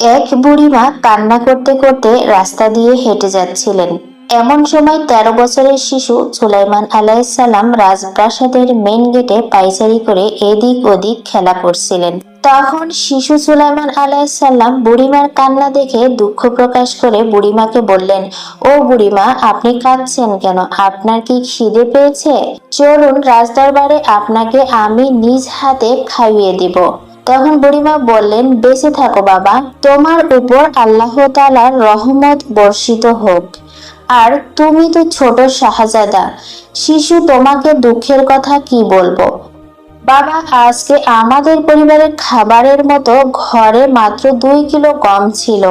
এক বুড়িমা কান্না করতে করতে রাস্তা দিয়ে হেঁটে যাচ্ছিলেন। এমন সময় তেরো বছরের শিশু সুলাইমান আলাইসাল্লাম রাজপ্রাসাদের মেন গেটে পাইচারি করে এদিক ওদিক খেলা করছিলেন। তখন শিশু সুলাইমান আলাইসাল্লাম বুড়িমার কান্না দেখে দুঃখ প্রকাশ করে বুড়িমাকে বললেন, ও বুড়িমা, আপনি কাঁদছেন কেন? আপনার কি খিদে পেয়েছে? চলুন রাজদরবারে আপনাকে আমি নিজ হাতে খাইয়ে দিব। তখন বুড়িমা বললেন, বেঁচে থাকো বাবা, তোমার উপর আল্লাহ তালার রহমত বর্ষিত হোক। আর তুমি তো ছোট শাহজাদা, শিশু তোমাকে দুঃখের কথা কি বলব? বাবা, আজকে আমাদের পরিবারের খাবারের মতো ঘরে মাত্র দুই কিলো গম ছিল।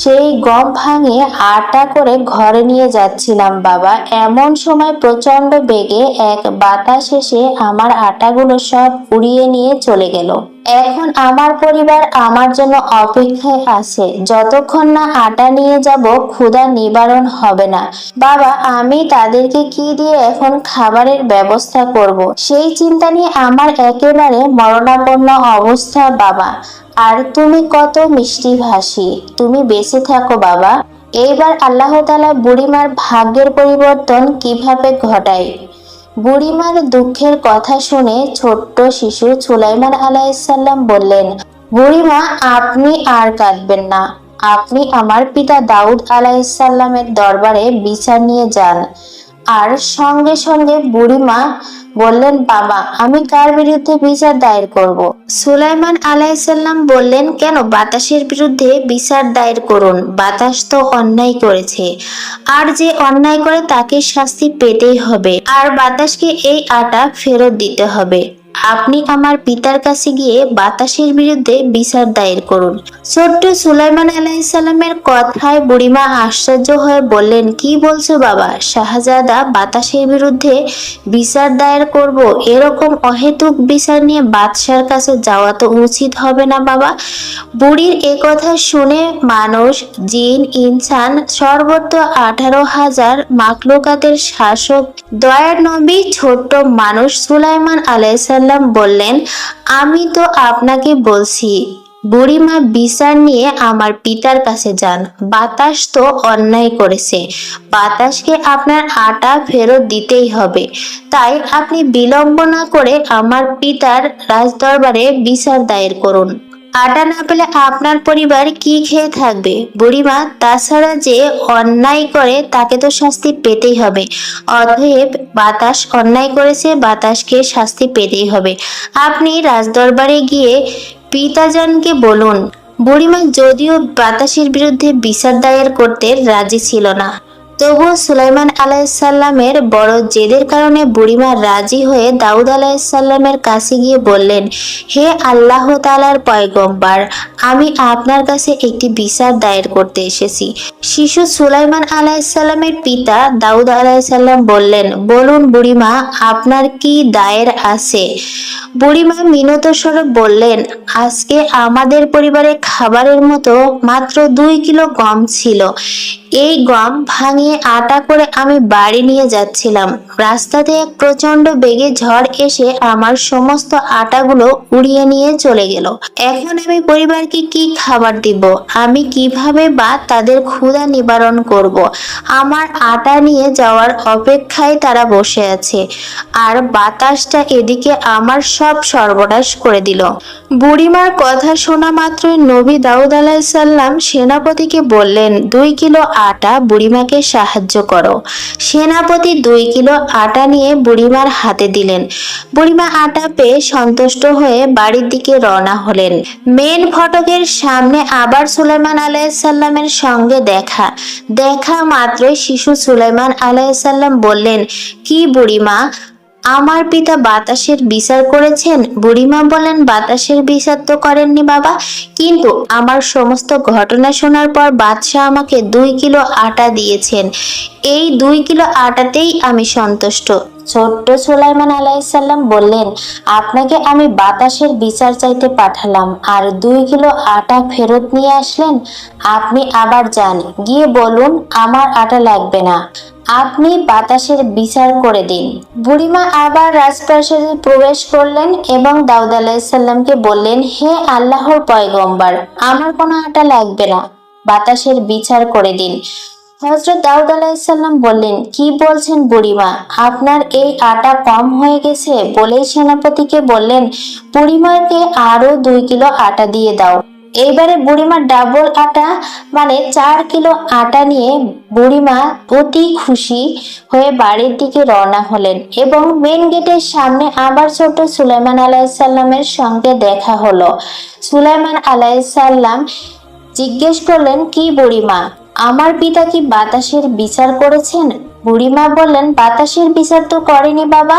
সেই গম ভাঙে আটা করে ঘরে নিয়ে যাচ্ছিলাম বাবা। এমন সময় প্রচণ্ড বেগে এক বাতাস এসে আমার আটাগুলো সব উড়িয়ে নিয়ে চলে গেল। এখন আমার পরিবার আমার জন্য অপেক্ষায় আছে। যতক্ষণ না আটা নিয়ে যাব, ক্ষুধা নিবারণ হবে না। বাবা, আমি তাদেরকে কি দিয়ে এখন খাবারের ব্যবস্থা করব? সেই চিন্তা নিয়ে আমার একেবারে মরণাপন্ন অবস্থা, বাবা। আর তুমি কত মিষ্টি ভাসি তুমি বেঁচে থাকো, বাবা। এইবার আল্লাহ তালা বুড়িমার ভাগ্যের পরিবর্তন কীভাবে ঘটায়? বুড়িমার দুঃখের কথা শুনে ছোট্ট শিশু সুলাইমান আলাইসাল্লাম বললেন, বুড়িমা, আপনি আর কাঁদবেন না। আপনি আমার পিতা দাউদ আলাইসাল্লামের দরবারে বিচার নিয়ে যান। আর সঙ্গে সঙ্গে বুড়িমা বললেন, বাবা, আমি কার বিরুদ্ধে বিচার দায়ের করব। সুলাইমান আলাইসাল্লাম বললেন, কেন? বাতাসের বিরুদ্ধে বিচার দায়ের করুন। বাতাস তো অন্যায় করেছে। আর যে অন্যায় করে তাকে শাস্তি পেতেই হবে। আর বাতাসকে এই আটা ফেরত দিতে হবে। আপনি আমার পিতার কাছে গিয়ে বাতাসের বিরুদ্ধে বিচার দায়ের করুন। ছোট্ট সুলাইমান আলাইসাল্লামের কথায় বুড়িমা আশ্চর্য হয়ে বললেন, কি বলছো বাবা? শাহজাদা বাতাসের বিরুদ্ধে বিচার দায়ের করব? এরকম অহেতুক বিচার নিয়ে বাদশার কাছে যাওয়া তো উচিত হবে না বাবা। বুড়ির এ কথা শুনে মানুষ, জিন, ইনসান, সর্বত্র আঠারো হাজার মাকলুকাতের শাসক, দয়ার নবী, ছোট্ট মানুষ সুলাইমান আলাইসাল্লাম বললেন, আমি তো আপনাকে বলছি, বুড়িমা বিচার নিয়ে আমার পিতার কাছে যান। বাতাস তো অন্যায় করেছে। বাতাসকে আপনার আটা ফেরত দিতেই হবে। তাই আপনি বিলম্ব না করে আমার পিতার রাজদরবারে বিচার দায়ের করুন। আটা না পেলে আপনার পরিবার কি খেয়ে থাকবে? বুড়িমা, তাছাড়া যে অন্যায় করে তাকে তো শাস্তি পেতেই হবে। অতএব বাতাস অন্যায় করেছে, বাতাসকে শাস্তি পেতেই হবে। আপনি রাজদরবারে গিয়ে পিতাজনকে বলুন। বুড়িমা, যদিও বাতাসের বিরুদ্ধে বিচার দায়ের করতে রাজি ছিল না। তবুও সুলাইমান আলাইসাল্লামের বড় জেদের কারণে বুড়িমা রাজি হয়ে দাউদ আলাইসাল্লামের কাছে গিয়ে বললেন, হে আল্লাহ তালার পয়গম্বার, আমি আপনার কাছে একটি বিচার দায়ের করতে এসেছি। শিশু সুলাইমান আলাইসাল্লামের পিতা দাউদ আলাইসাল্লাম বললেন, বলুন বুড়িমা, আপনার কি দায়ের আছে? বুড়িমা মিনত স্বরে বললেন, আজকে আমাদের পরিবারে খাবারের মতো মাত্র দুই কিলো গম ছিল। এই গম ভাঙিয়ে আটা করে আমি বাড়ি নিয়ে যাচ্ছিলাম। রাস্তাতে এক প্রচণ্ড বেগে ঝড় এসে আমার সমস্ত আটাগুলো উড়িয়ে নিয়ে চলে গেল। এখন আমি পরিবারকে কি খাবার দিব? আমি কীভাবে বা তাদের ক্ষুধা নিবারণ করব। আমার আটা নিয়ে যাওয়ার অপেক্ষায় তারা বসে আছে। আর বাতাসটা এদিকে আমার সব সর্বনাশ করে দিল। বুড়িমার কথা শোনা মাত্রই নবী দাউদ আলাইসাল্লাম সেনাপতিকে বললেন, দুই কিলো আটা বুড়িমাকে সাহায্য করো। সেনাপতি দুই কিলো আটা নিয়ে বুড়িমার হাতে দিলেন। বুড়িমা আটা পেয়ে সন্তুষ্ট হয়ে বাড়ির দিকে রওনা হলেন। মেন ফটকের সামনে আবার সুলাইমান আলাইসাল্লামের সঙ্গে দেখা। দেখা মাত্রই শিশু সুলাইমান আলাইসাল্লাম বললেন, কি বুড়িমা আমার পিতা বাতাসের বিচার করেছেন, বুড়িমা বলেন, বাতাসের বিচার তো করেননি বাবা। কিন্তু আমার সমস্ত ঘটনা শোনার পর বাদশাহ আমাকে দুই কিলো আটা দিয়েছেন। এই দুই কিলো আটাতেই আমি সন্তুষ্ট। ছোট্ট সুলাইমান আলাইসাল্লাম বললেন, আপনাকে আমি বাতাসের বিচার চাইতে পাঠালাম, আর দুই কিলো আটা ফেরত নিয়ে আসলেন? আপনি আবার যান, গিয়ে বলুন, আমার আটা লাগবে না। আপনি বাতাসের বিচার করে দিন। বুড়িমা আবার রাজপ্রাসাদে প্রবেশ করলেন এবং দাউদ আলাহিসাল্লামকে বললেন, হে আল্লাহর পয়গম্বর, আমার কোনো আটা লাগবে না। বাতাসের বিচার করে দিন। হজরত দাউদ আলাহিসাল্লাম বললেন, কি বলছেন বুড়িমা? আপনার এই আটা কম হয়ে গেছে? বলেই সেনাপতিকে বললেন, বুড়িমাকে আরও দুই কিলো আটা দিয়ে দাও। এইবারে বুড়িমা ডাবল আটা মানে চার কিলো আটা নিয়ে বুড়িমা অতি খুশি হয়ে বাড়ির দিকে রওনা হলেন এবং মেন গেটের সামনে আবার ছোট সুলাইমান আলাইসাল্লামের সঙ্গে দেখা হলো। সুলাইমান আলাইসাল্লাম জিজ্ঞেস করলেন, কি বুড়িমা, আমার পিতা কি বাতাসের বিচার করেছেন? বুড়িমা বললেন, বাতাসের বিচার তো করেনি বাবা,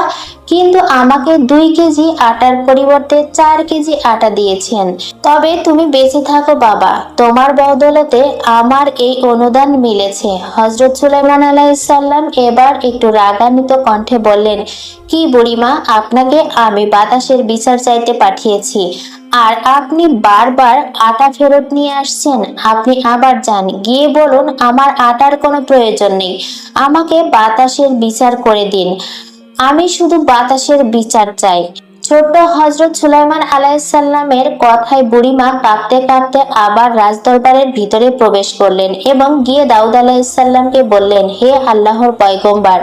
কিন্তু আমাকে দুই কেজি আটার পরিবর্তে চার কেজি আটা দিয়েছেন। তবে তুমি বেঁচে থাকো বাবা, তোমার বদলতে আমার এই অনুদান মিলেছে। হজরত সুলাইমান আলাইসাল্লাম এবার একটু রাগান্বিত কণ্ঠে বললেন, কি বুড়িমা, আপনাকে আমি বাতাসের বিচার চাইতে পাঠিয়েছি। আর আপনি বারবার আটা ফেরত নিয়ে আসছেন, আপনি আবার যান। গিয়ে বলুন, আমার আটার কোনো প্রয়োজন নেই। আমাকে বাতাসের বিচার করে দিন। আমি শুধু বাতাসের বিচার চাই। ছোট্ট হজরত সুলাইমান আলাইসাল্লামের কথায় বুড়িমা কাঁপতে কাঁপতে আবার রাজদরবারের ভিতরে প্রবেশ করলেন এবং গিয়ে দাউদ আলাইসাল্লামকে বললেন, হে আল্লাহর পয়গম্বার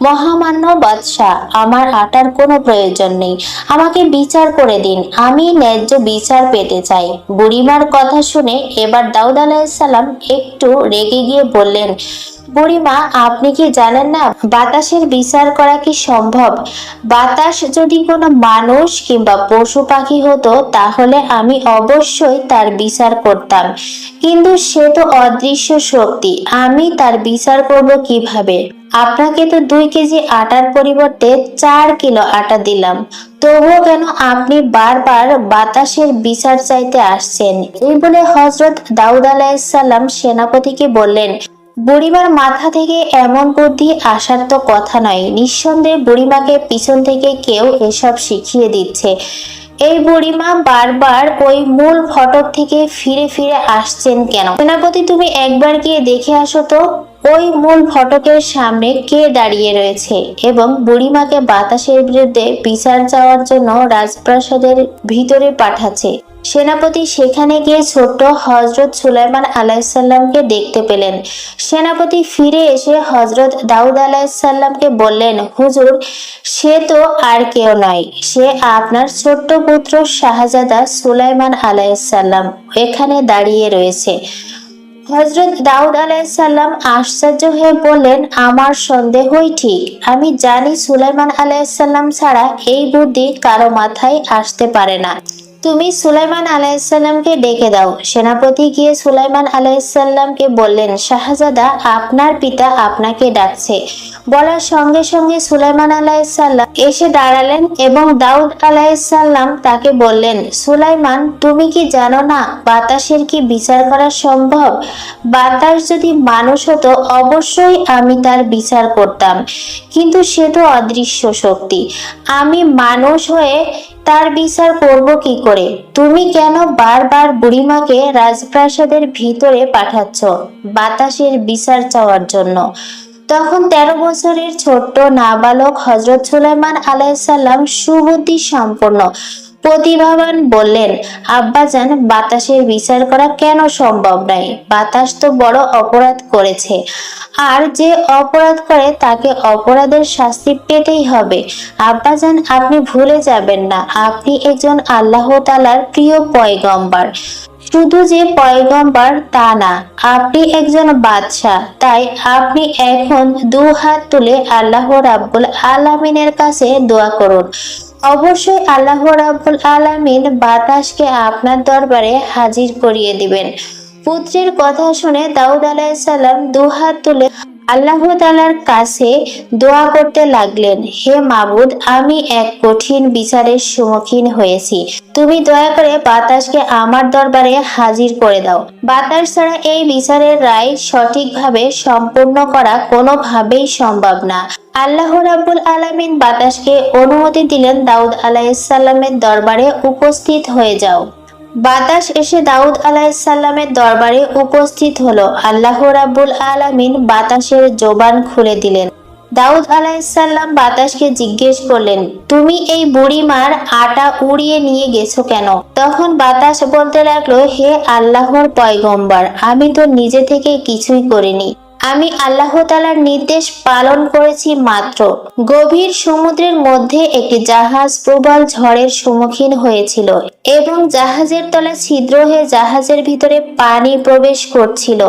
মহামান্য বাদশাহ, আমার আটার কোনো প্রয়োজন নেই। আমাকে বিচার করে দিন, আমি ন্যায্য বিচার পেতে চাই। বুড়িমার কথা শুনে এবার দাউদ আলাইসাল্লাম একটু রেগে গিয়ে বললেন, বুড়িমা, আপনি কি জানেন না বাতাসের বিচার করা কি সম্ভব? বাতাস যদি কোনো মানুষ কিংবা পশু পাখি হতো, তাহলে আমি অবশ্যই তার বিচার করতাম। কিন্তু সে তো অদৃশ্য শক্তি, আমি তার বিচার করব কীভাবে? আপনাকে তো দুই কেজি আটার পরিবর্তে চার কিলো আটা দিলাম। তবুও কেন আপনি বারবার বাতাসের বিচার চাইতে আসছেন? এই বলে হজরত দাউদ আলাইসাল্লাম সেনাপতিকে বললেন, বুড়িমার মাথা থেকে এমন বুদ্ধি আসার তো কথা নয়। নিঃসন্দেহে বুড়িমাকে পিছন থেকে কেউ এসব শিখিয়ে দিচ্ছে। এই বুড়িমা বারবার ওই মূল ফটক থেকে ফিরে ফিরে আসছেন কেন? সেনাপতি, তুমি একবার গিয়ে দেখে আসো তো। ওই মূল ফটকের সামনে কে দাঁড়িয়ে রয়েছে এবং বুড়িমাকে বাতাসের বিরুদ্ধে বিচার চাওয়ার জন্য রাজপ্রাসাদের ভিতরে পাঠাচ্ছে। সেনাপতি সেখানে গিয়ে ছোট্ট হজরত সুলাইমান আলাইসাল্লামকে দেখতে পেলেন। সেনাপতি ফিরে এসে হজরত দাউদ আলাইসাল্লামকে বললেন, হুজুর, সে তো আর কেউ নয়। সে আপনার ছোট্ট পুত্র শাহজাদা সুলাইমান আলাইসাল্লাম এখানে দাঁড়িয়ে রয়েছে। হজরত দাউদ আলাইসাল্লাম আশ্চর্য হয়ে বললেন, আমার সন্দেহই ঠিক। আমি জানি সুলাইমান আলাইসাল্লাম ছাড়া এই বুদ্ধি কারও মাথায় আসতে পারে না। তুমি সুলাইমান আলাইসাল্লামকে ডেকে দাও। সেনাপতি গিয়ে সুলাইমান আলাইসাল্লামকে বললেন, শাহজাদা, আপনার পিতা আপনাকে ডাকছে। বলার সঙ্গে সঙ্গে সুলাইমান আলাইসাল্লাম এসে দাঁড়ালেন এবং দাউদ আলাইসাল্লাম তাকে বললেন, সুলাইমান, তুমি কি জানো না বাতাসের কি বিচার করা সম্ভব? বাতাস যদি মানুষ হতো, অবশ্যই আমি তার বিচার করতাম। কিন্তু সে তো অদৃশ্য শক্তি। আমি মানুষ হয়ে তার বিচার করব কি করে? তুমি কেন বারবার বুড়িমাকে রাজপ্রাসাদের ভিতরে পাঠাচ্ছ বাতাসের বিচার চাওয়ার জন্য? তখন তেরো বছরের ছোট্ট নাবালক হজরত সুলাইমান আলাইসাল্লাম সুবুদ্ধি সম্পন্ন প্রতিভাবান বললেন, আব্বাজান, বাতাসের বিচার করা কেন সম্ভব নয়? বাতাস তো বড় অপরাধ করেছে। আর যে অপরাধ করে, তাকে অপরাধের শাস্তি পেতেই হবে। আব্বাজান, আপনি ভুলে যাবেন না, আপনি একজন আল্লাহ তালার প্রিয় পয়গম্বর। শুধু যে পয়গম্বর, তা না, আপনি একজন বাদশাহ। তাই আপনি এখন দু হাত তুলে আল্লাহ রাব্বুল আলামিনের কাছে দোয়া করুন। অবশ্যই আল্লাহ রাবুল আলামিন বাতাসকে আপনার দরবারে হাজির করিয়ে দিবেন। পুত্রের কথা শুনে দাউদ আলাইসাল্লাম দু হাত তুলে আল্লাহ তালার কাছে দোয়া করতে লাগলেন, হে মাবুদ, আমি এক কঠিন বিচারের সম্মুখীন হয়েছি। তুমি দয়া করে বাতাসকে আমার দরবারে হাজির করে দাও। বাতাস ছাড়া এই বিচারের রায় সঠিকভাবে সম্পূর্ণ করা কোনোভাবেই সম্ভব না। আল্লাহ রাব্বুল আলামিন বাতাসকে অনুমতি দিলেন, দাউদ আলাইসাল্লামের দরবারে উপস্থিত হয়ে যাও। বাতাস এসে দাউদ আলাইসাল্লামের দরবারে উপস্থিত হলো। আল্লাহ রাব্বুল আলামিন বাতাসের জোবান খুলে দিলেন। দাউদ আলাইসাল্লাম বাতাসকে জিজ্ঞেস করলেন, তুমি এই বুড়িমার আটা উড়িয়ে নিয়ে গেছো কেন? তখন বাতাস বলতে লাগল, হে আল্লাহর পয়গম্বর, আমি তো নিজে থেকে কিছুই করিনি। আমি আল্লাহ তালার নির্দেশ পালন করেছি মাত্র। গভীর সমুদ্রের মধ্যে একটি জাহাজ প্রবল ঝড়ের সম্মুখীন হয়েছিল এবং জাহাজের তলা ছিদ্র হয়ে জাহাজের ভিতরে পানি প্রবেশ করছিল।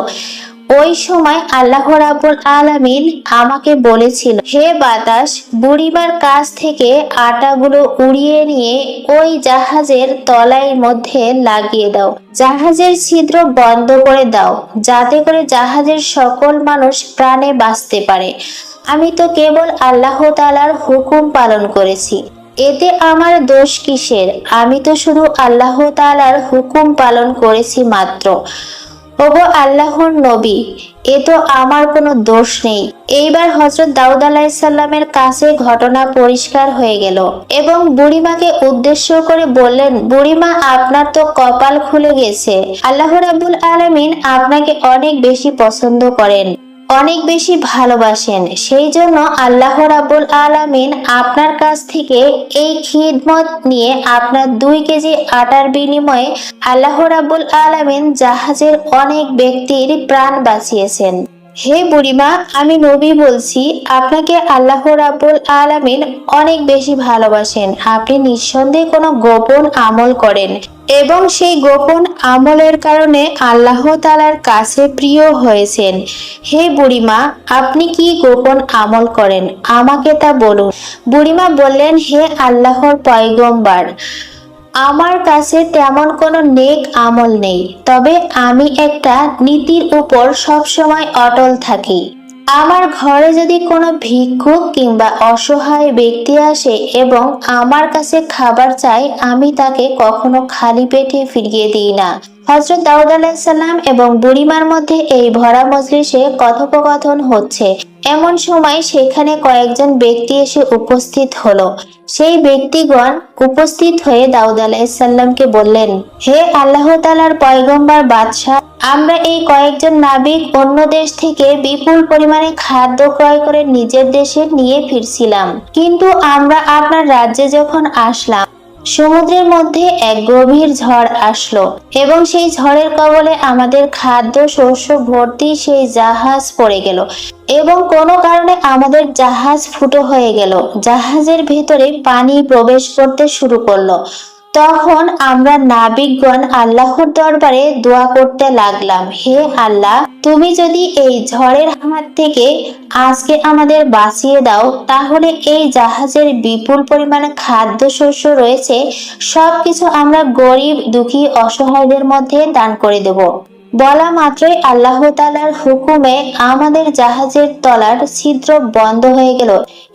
ওই সময় আল্লাহ রাবুল আলামিন আমাকে বলেছিল, হে বাতাস, বুড়িমার কাছ থেকে আটাগুলো উড়িয়ে নিয়ে ওই জাহাজের তলায় মধ্যে লাগিয়ে দাও। জাহাজের ছিদ্র বন্ধ করে দাও, যাতে করে জাহাজের সকল মানুষ প্রাণে বাঁচতে পারে। আমি তো কেবল আল্লাহ তালার হুকুম পালন করেছি। এতে আমার দোষ কিসের? আমি তো শুধু আল্লাহ তালার হুকুম পালন করেছি মাত্র। ওগো আল্লাহর নবী, এ তো আমার কোনো দোষ নেই। এইবার হজরত দাউদ আলাহিসাল্লামের কাছে ঘটনা পরিষ্কার হয়ে গেল এবং বুড়িমাকে উদ্দেশ্য করে বললেন, বুড়িমা, আপনার তো কপাল খুলে গেছে। আল্লাহ রাবুল আলমিন আপনাকে অনেক বেশি পছন্দ করেন। অনেক বেশি ভালোবাসেন। সেই জন্য আল্লাহ রাবুল আলামিন আপনার কাছ থেকে এই খিদমত নিয়ে আপনার দুই কেজি আটার বিনিময়ে আল্লাহ রাবুল আলামিন জাহাজের অনেক ব্যক্তির প্রাণ বাঁচিয়েছেন। হে বুড়িমা, আমি নবী বলছি, আপনাকে আল্লাহ রাবুল আলামিন অনেক বেশি ভালোবাসেন। আপনি নিঃসন্দেহে কোনো গোপন আমল করেন এবং সেই গোপন আমলের কারণে আল্লাহ তালার কাছে প্রিয় হয়েছেন। হে বুড়িমা, আপনি কি গোপন আমল করেন? আমাকে তা বলুন। বুড়িমা বললেন, হে আল্লাহর পয়গম্বার আমার কাছে তেমন কোনো নেক আমল নেই, তবে আমি একটা নীতির উপর সবসময় অটল থাকি। আমার ঘরে যদি কোনো ভিক্ষুক কিংবা অসহায় ব্যক্তি আসে এবং আমার কাছে খাবার চাই আমি তাকে কখনো খালি পেটে ফিরিয়ে দিই না। হজরত দাউদ আলাহিসাল্লাম এবং বুড়িমার মধ্যে এই ভরা মজলিসে কথোপকথন হচ্ছে। এমন সময় সেখানে কয়েকজন ব্যক্তি এসে উপস্থিত হলো। সেই ব্যক্তিগণ উপস্থিত হয়ে দাউদ আলাহিসাল্লামকে বললেন, হে আল্লাহ তালার পয়গম্বর বাদশাহ, আমরা এই কয়েকজন নাবিক অন্য দেশ থেকে বিপুল পরিমাণে খাদ্য ক্রয় করে নিজের দেশে নিয়ে ফিরছিলাম। কিন্তু আমরা আপনার রাজ্যে যখন আসলাম সমুদ্রের মধ্যে এক গভীর ঝড় আসলো এবং সেই ঝড়ের কবলে আমাদের খাদ্য, শস্য, ভর্তি সেই জাহাজ পড়ে গেল এবং কোনো কারণে আমাদের জাহাজ ফুটো হয়ে গেল। জাহাজের ভেতরে পানি প্রবেশ করতে শুরু করল। তখন আমরা নাবিকগণ আল্লাহর দরবারে দোয়া করতে লাগলাম, হে আল্লাহ, তুমি যদি এই ঝড়ের হাত থেকে আজকে আমাদের বাঁচিয়ে দাও, তাহলে এই জাহাজের বিপুল পরিমাণে খাদ্যশস্য রয়েছে, সবকিছু আমরা গরিব, দুঃখী, অসহায়দের মধ্যে দান করে দেব। বলা মাত্রই আল্লাহ তালার হুকুমে আমাদের জাহাজের তলার ছিদ্র বন্ধ হয়ে গেল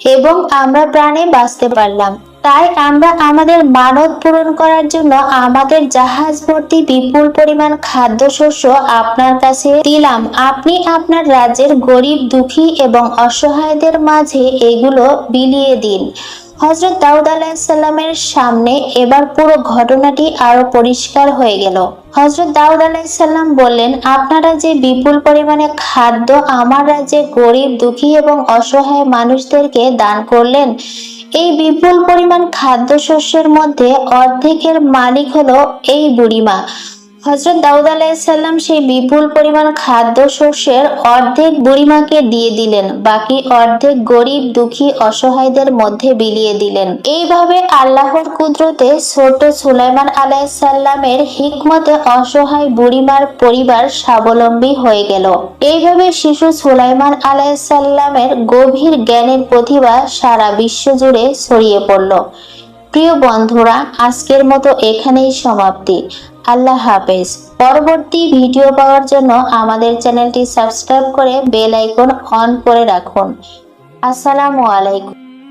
এবং আমরা প্রাণে বাঁচতে পারলাম। তাই আমরা আমাদের মানত পূরণ করার জন্য আমাদের জাহাজ ভর্তি বিপুল পরিমাণ খাদ্যশস্য আপনার কাছে দিলাম। আপনি আপনার রাজ্যের গরিব, দুঃখী এবং অসহায়দের মাঝে এগুলো বিলিয়ে দিন। হজরত দাউদ আলাহিসাল্লামের সামনে এবার পুরো ঘটনাটি আরও পরিষ্কার হয়ে গেল। হজরত দাউদ আলাহিসাল্লাম বললেন, আপনারা যে বিপুল পরিমাণে খাদ্য আমার রাজ্যে গরিব, দুঃখী এবং অসহায় মানুষদেরকে দান করলেন এই বিপুল পরিমাণ খাদ্যশস্যের মধ্যে অর্ধেকের মালিক হলো এই বুড়িমা। হজরত দাউদ আলাইসাল্লাম সেই বিপুল পরিমাণ খাদ্য শস্যের অর্ধেক বুড়িমাকে দিয়ে দিলেন, বাকি অর্ধেক গরিব, দুঃখী, অসহায়দের মধ্যে বিলিয়ে দিলেন। এইভাবে আল্লাহর কুদরতে ছোট সুলাইমান আলাইসাল্লামের হিকমতে অসহায় বুড়িমার পরিবার স্বাবলম্বী হয়ে গেল। এইভাবে শিশু সুলাইমান আলাইসাল্লামের গভীর জ্ঞানের প্রতিভা সারা বিশ্ব জুড়ে ছড়িয়ে পড়ল। প্রিয় বন্ধুরা, আজকের মতো এখানেই সমাপ্তি। আল্লাহ হাফেজ। পরবর্তী ভিডিও পাওয়ার জন্য আমাদের চ্যানেলটি সাবস্ক্রাইব করে বেল আইকন অন করে রাখুন। আসসালামু আলাইকুম।